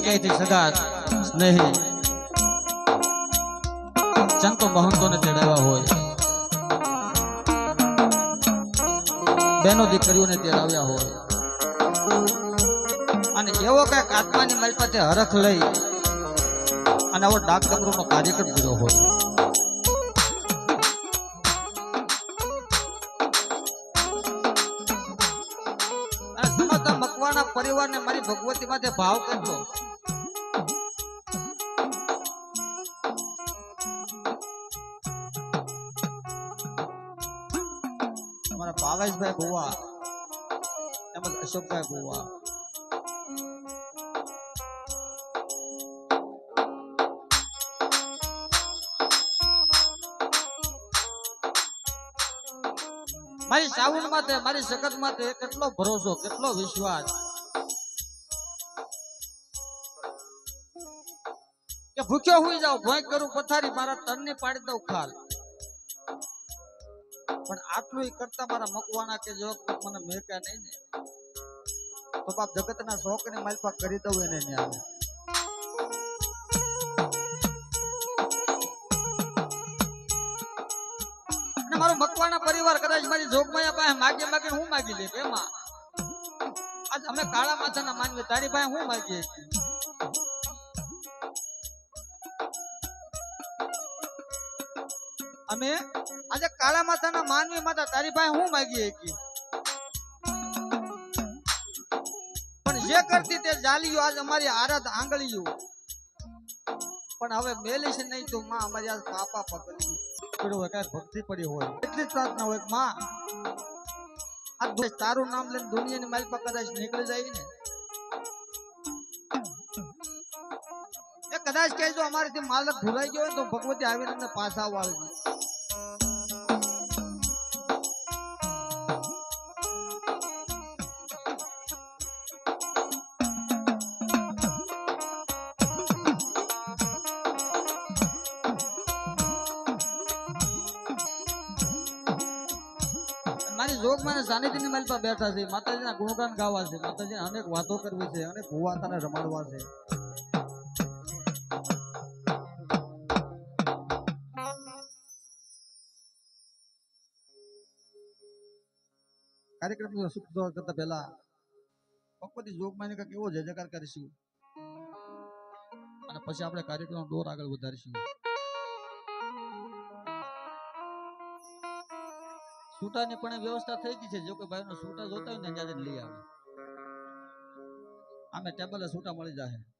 ક્યાંય ક્યાંયથી સગા સ્નેહી. સંતો મહંતોને તેડાવ્યા હોય. બહેનો દીકરીઓને તેડાવ્યા હોય. અને એવો કંઈક આત્માની મારી હરખ લઈ અને આવો ડાક ડમરૂનો કાર્યક્રમ કર્યો હોય. મકવાના પરિવારને મારી ભગવતી માટે ભાવ કરજો અમારા ભાવેશભાઈ ભુવા તેમજ અશોકભાઈ ભુવા મારી સાવન માથે મારી સખત માથે કેટલો ભરોસો કેટલો વિશ્વાસ. કે ભૂખ્યો હુઈ જાવ ભોંય કરું પથારી મારા તનની પાડી દઉં ખાલ. પણ આટલું કરતા મારા મકવાણા કે જો મને મેક્યા નહીં ને. તો બાપ જગતના શોખને મારી પાસે કરી દઉં એને ન્યા મારો મકવાણા પરિવાર કદાચ મારી જોગમાયા પાસે માગે માગે, હું માગી લે એમાં. આજ અમે કાળા માથાના માનવી તારી પાસે હું માગીએ છીએ? અમે આજે કાળા માતાના માનવી માતા તારી પાસે હું માગી છીએ પણ જે કરતી તે જાલિયો આજ અમારી આરાધ આંગળીયો પણ હવે મેલી છે નહીં તો માં અમારી આજ પાપા પકડી પડ્યો હોય કઈ ભક્તિ પડી હોય. એટલી પ્રાર્થના હોયમાં આ દુ- તારું નામ લઈને દુનિયાની મારી પાસે કદાચ નીકળી જાય ને? એ કદાચ કહેજો અમારીથી માલક ભૂલાઈ ગયો હોય તો ભગવતી આવીને અમને પાછા વાળવી મારી જોગ મને સાનિધ્યની મારી પાસે બેઠા છે. માતાજીના ગુણગાન ગાવા છે. માતાજી અનેક વાતો કરવી છે, અનેક ભુવાતાને રમાડવા છે. કાર્યક્રમ સુખ કરતા પહેલા ભગવતી જોગમાને કંઈક એવો કરીશું. અને પછી આપણે કાર્યક્રમ દોર આગળ વધારીશું. સૂટાની પણ વ્યવસ્થા થઈ ગઈ છે. જો કોઈ ભાઈનો સૂટા જોતા હોય ને, ત્યાં લઈ આવે. આમે ટેબલે સૂટા મળી જાય